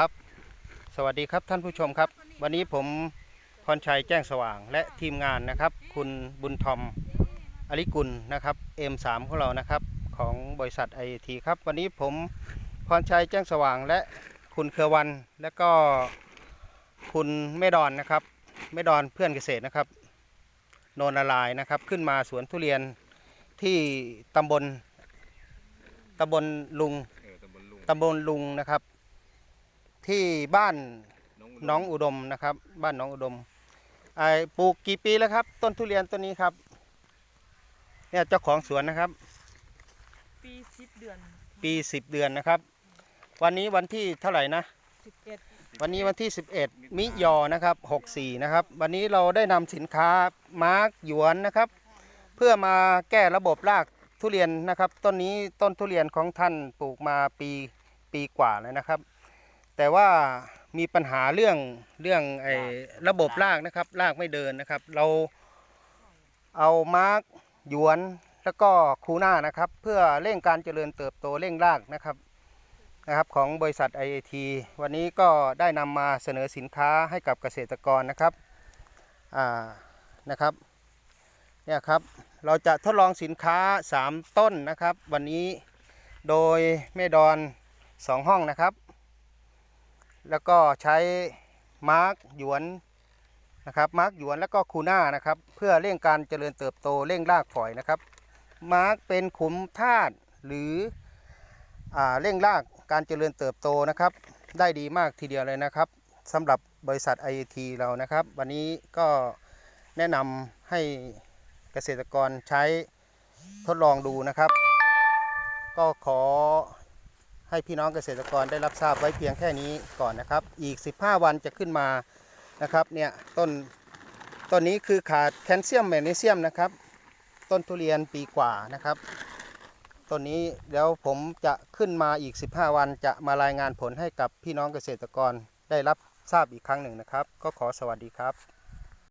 ครับ สวัสดีครับท่านผู้ชมครับ วันนี้ผมพรชัยแจ้งสว่างและทีมงานนะครับ คุณบุญทอมอลิกุลนะครับ M3 ของเรานะครับของบริษัทไอทีครับ วันนี้ผมพรชัยแจ้งสว่างและคุณเครือวัน และก็คุณแม่ดอนนะครับแม่ดอนเพื่อนเกษตรนะครับ โนนละลายนะครับ ขึ้นมาสวนทุเรียนที่ตำบลตำบลลุงเออตำบลลุงตำบลลุงนะครับ ที่บ้านน้องน้องอุดมนะครับ บ้านน้องอุดมไอปลูกกี่ปีแล้วครับ ต้นทุเรียนต้นนี้ครับ เนี่ยเจ้าของสวนนะครับ ปีสิบเดือน ปีสิบเดือนนะครับ วันนี้วันที่เท่าไหร่นะสิบเอ็ดวันนี้วันที่ 11 มิยอนะครับ 64 นะครับ วันนี้เราได้นำสินค้ามาร์กหยวนนะครับ เพื่อมาแก้ระบบรากทุเรียนนะครับ ต้นนี้ต้นทุเรียนของท่านปลูกมาปีปีกว่าแล้วนะครับ แต่ว่ามีปัญหาเรื่องเรื่องไอ้ระบบรากนะครับรากไม่เดินนะครับ เราเอามาร์กหยวนแล้วก็คูน่านะครับ เพื่อเร่งการเจริญเติบโตเร่งรากนะครับนะครับ ของบริษัท IAT วันนี้ก็ได้นำมาเสนอสินค้าให้กับเกษตรกรนะครับอ่านะครับเนี่ยครับเราจะทดลองสินค้า 3 ต้นนะครับ วันนี้โดยแม่ดอน 2 ห้องนะครับ แล้วก็ใช้มาร์กหยวนนะครับมาร์กหยวนแล้วก็คูน่านะครับ เพื่อเร่งการเจริญเติบโตเร่งรากฝอยนะครับ มาร์กเป็นขุมธาตุหรือเร่งรากการเจริญเติบโตนะครับ ได้ดีมากทีเดียวเลยนะครับสำหรับบริษัท IAT เรานะครับ วันนี้ก็แนะนำให้เกษตรกรใช้ทดลองดูนะครับ ก็ขอ ให้พี่น้องเกษตรกรได้รับทราบไว้เพียงแค่นี้ก่อนนะครับ อีก 15 วันจะขึ้นมานะครับเนี่ยต้นต้นนี้คือขาดแคลเซียมแมกนีเซียมนะครับ ต้นทุเรียนปีกว่านะครับต้นนี้เดี๋ยวผมจะขึ้นมาอีก 15 วันจะมารายงานผลให้กับพี่น้องเกษตรกรได้รับทราบอีกครั้งหนึ่งนะครับ ก็ขอสวัสดีครับ